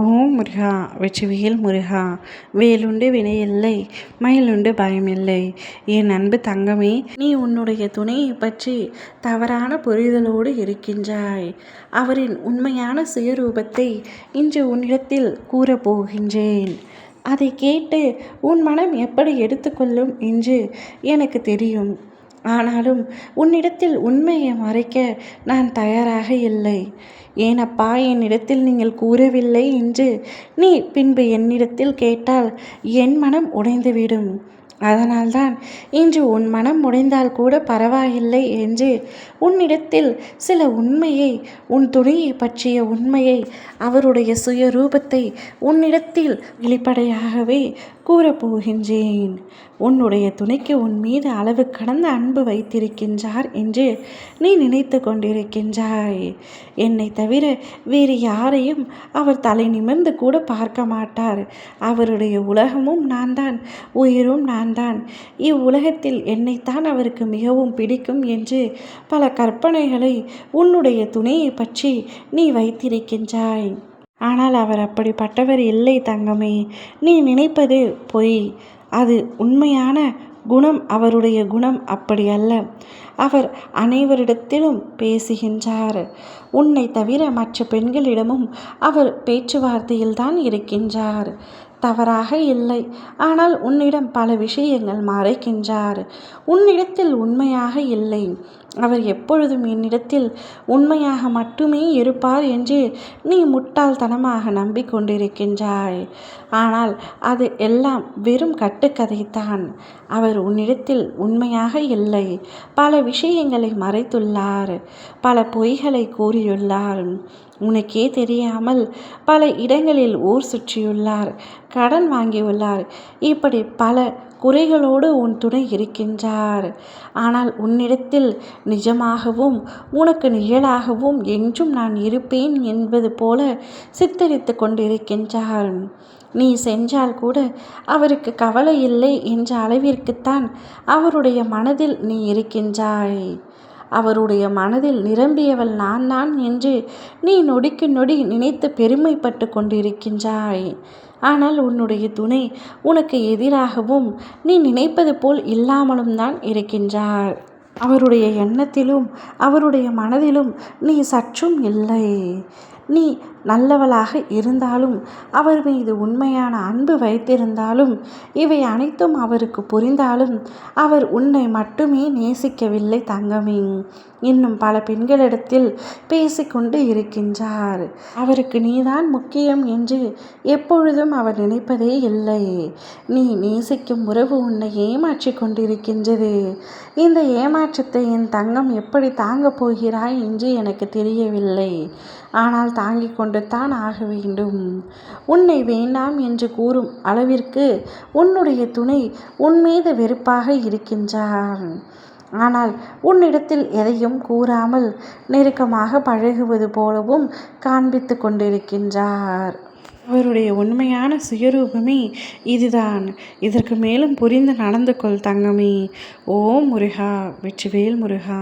ஓம் முருகா வெற்றிவேல் முருகா வேலுண்டு வினையில்லை மயிலுண்டு பயமில்லை. என் அன்பு தங்கமே நீ உன்னுடைய துணையை பற்றி தவறான புரிதலோடு இருக்கின்றாய். அவரின் உண்மையான சுயரூபத்தை இன்று உன்னிடத்தில் கூறப்போகின்றேன் அதை கேட்டு உன் மனம் எப்படி எடுத்துக்கொள்ளும் என்று எனக்கு தெரியும். ஆனாலும் உன்னிடத்தில் உண்மையை மறைக்க நான் தயாராக இல்லை. ஏனப்பா என்னிடத்தில் நீங்கள் கூறவில்லை என்று நீ பின்பு என்னிடத்தில் கேட்டால் என் மனம் உடைந்துவிடும். அதனால்தான் இன்று உன் மனம் உடைந்தால் கூட பரவாயில்லை என்று உன்னிடத்தில் சில உண்மையை உன் துணையை பற்றிய உண்மையை அவருடைய சுயரூபத்தை உன்னிடத்தில் வெளிப்படையாகவே கூறப்போகின்றேன். உன்னுடைய துணைக்கு உன் மீது அளவு கடந்த அன்பு வைத்திருக்கின்றார் என்று நீ நினைத்து கொண்டிருக்கின்றாய். என்னை தவிர வேறு யாரையும் அவர் தலை நிமிர்ந்து கூட பார்க்க மாட்டார். அவருடைய உலகமும் நான் தான் உயிரும் நான் தான் இவ்வுலகத்தில் என்னைத்தான் அவருக்கு மிகவும் பிடிக்கும் என்று பல கற்பனைகளை உன்னுடைய துணையை பற்றி நீ வைத்திருக்கின்றாய். ஆனால் அவர் அப்படிப்பட்டவர் இல்லை தங்கமே. நீ நினைப்பது பொய். அது உண்மையான குணம் அவருடைய குணம் அப்படி அல்ல. அவர் அனைவரிடத்திலும் பேசுகின்றார். உன்னை தவிர மற்ற பெண்களிடமும் அவர் பேச்சுவார்த்தையில்தான் இருக்கின்றார். தவறாக இல்லை. ஆனால் உன்னிடம் பல விஷயங்கள் மறைக்கின்றார் உன்னிடத்தில் உண்மையாக இல்லை. அவர் எப்பொழுதும் என்னிடத்தில் உண்மையாக மட்டுமே இருப்பார் என்று நீ முட்டாள்தனமாக நம்பிக்கொண்டிருக்கின்றாய். ஆனால் அது எல்லாம் வெறும் கட்டுக்கதைத்தான் அவர் உன்னிடத்தில் உண்மையாக இல்லை. பல விஷயங்களை மறைத்துள்ளார். பல பொய்களை கூறியுள்ளார். உனக்கே தெரியாமல் பல இடங்களில் ஊர் சுற்றியுள்ளார். கடன் வாங்கியுள்ளார். இப்படி பல குறைகளோடு உன் துணை இருக்கின்றார். ஆனால் உன்னிடத்தில் நிஜமாகவும் உனக்கு நிழலாகவும் என்றும் நான் இருப்பேன் என்பது போல சித்தரித்து கொண்டிருக்கின்றார் நீ சென்றால் கூட அவருக்கு கவலை இல்லை என்ற அளவிற்குத்தான் அவருடைய மனதில் நீ இருக்கின்றாய். அவருடைய மனதில் நிரம்பியவள் நான் தான் என்று நீ நொடிக்கு நொடி நினைத்து பெருமைப்பட்டு கொண்டிருக்கின்றாய். ஆனால் உன்னுடைய துணை உனக்கு எதிராகவும் நீ நினைப்பது போல் இல்லாமலும் தான் இருக்கின்றாள். அவருடைய எண்ணத்திலும் அவருடைய மனதிலும் நீ சற்றும் இல்லை. நீ நல்லவளாக இருந்தாலும் அவர் மீது உண்மையான அன்பு வைத்திருந்தாலும் இவை அனைத்தும் அவருக்கு புரிந்தாலும் அவர் உன்னை மட்டுமே நேசிக்கவில்லை தங்கமே. இன்னும் பல பெண்களிடத்தில் பேசிக்கொண்டு இருக்கின்றார். அவருக்கு நீதான் முக்கியம் என்று எப்பொழுதும் அவர் நினைப்பதே இல்லை. நீ நேசிக்கும் உறவு உன்னை ஏமாற்றி கொண்டிருக்கின்றது. இந்த ஏமாற்றத்தை என் தங்கம் எப்படி தாங்கப் போகிறாய் என்று எனக்கு தெரியவில்லை. ஆனால் தாங்கிக் கொண்டு தான் ஆக வேண்டும். உன்னை வேண்டாம் என்று கூறும் அளவிற்கு உன்னுடைய துணை உன் மீது வெறுப்பாக இருக்கின்றார் ஆனால் உன்னிடத்தில் எதையும் கூறாமல் நெருக்கமாக பழகுவது போலவும் காண்பித்து கொண்டிருக்கின்றார். அவருடைய உண்மையான சுயரூபமே இதுதான். இதற்கு மேலும் புரிந்து நடந்து கொள் தங்கமே. ஓ முருகா வெற்றிவேல் முருகா.